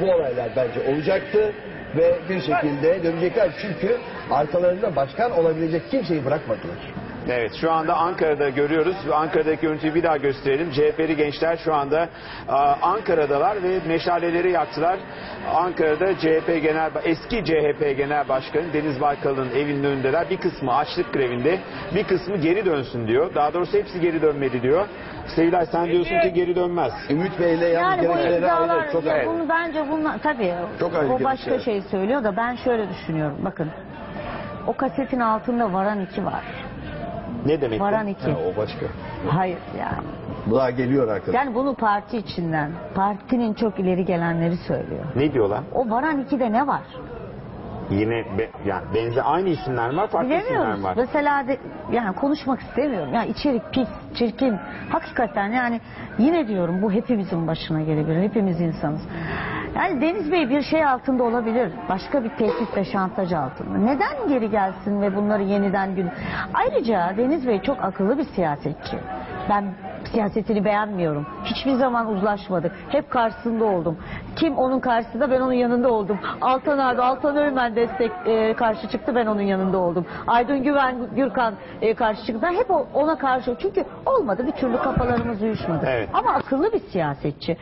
Bu olaylar bence olacaktı ve bir şekilde dönecekler çünkü arkalarında başkan olabilecek kimseyi bırakmadılar. Evet şu anda Ankara'da görüyoruz. Ankara'daki görüntüyü bir daha gösterelim. CHP'li gençler şu anda a, Ankara'dalar ve meşaleleri yaktılar. Ankara'da CHP Genel eski CHP Genel Başkanı Deniz Baykal'ın evinin önündeler. Bir kısmı açlık grevinde, bir kısmı geri dönsün diyor. Daha doğrusu hepsi geri dönmedi diyor. Sevilay sen diyorsun ki geri dönmez. Ümit Bey'le yalnız Yani bu gerekçeleri iddialar. Çok ya ayrı. bunu bence bunlar tabii Çok o başka gerekçeler. şey söylüyor da ben şöyle düşünüyorum. Bakın o kasetin altında varan iki var. Ne demek bu? Varan iki. Ha, o başka. Hayır yani. Bu daha geliyor arkadaşlar. Yani bunu parti içinden, partinin çok ileri gelenleri söylüyor. Ne diyorlar? O varan ikide ne var? Yine be, yani benzer aynı isimler mi var, farklı isimler Bilemiyoruz. var? Mesela de, yani konuşmak istemiyorum. Yani içerik pis, çirkin. Hakikaten yani yine diyorum bu hepimizin başına gelebilir. Hepimiz insanız. Yani Deniz Bey bir şey altında olabilir. Başka bir tehdit ve şantaj altında. Neden geri gelsin ve bunları yeniden gün... Ayrıca Deniz Bey çok akıllı bir siyasetçi. Ben siyasetini beğenmiyorum. Hiçbir zaman uzlaşmadık. Hep karşısında oldum. Kim onun karşısında ben onun yanında oldum. Altan abi, Altan Öğmen destek e, karşı çıktı ben onun yanında oldum. Aydın Güven, Gürkan e, karşı çıktı. Ben hep ona karşı. Çünkü olmadı bir türlü kafalarımız uyuşmadı. Evet. Ama akıllı bir siyasetçi.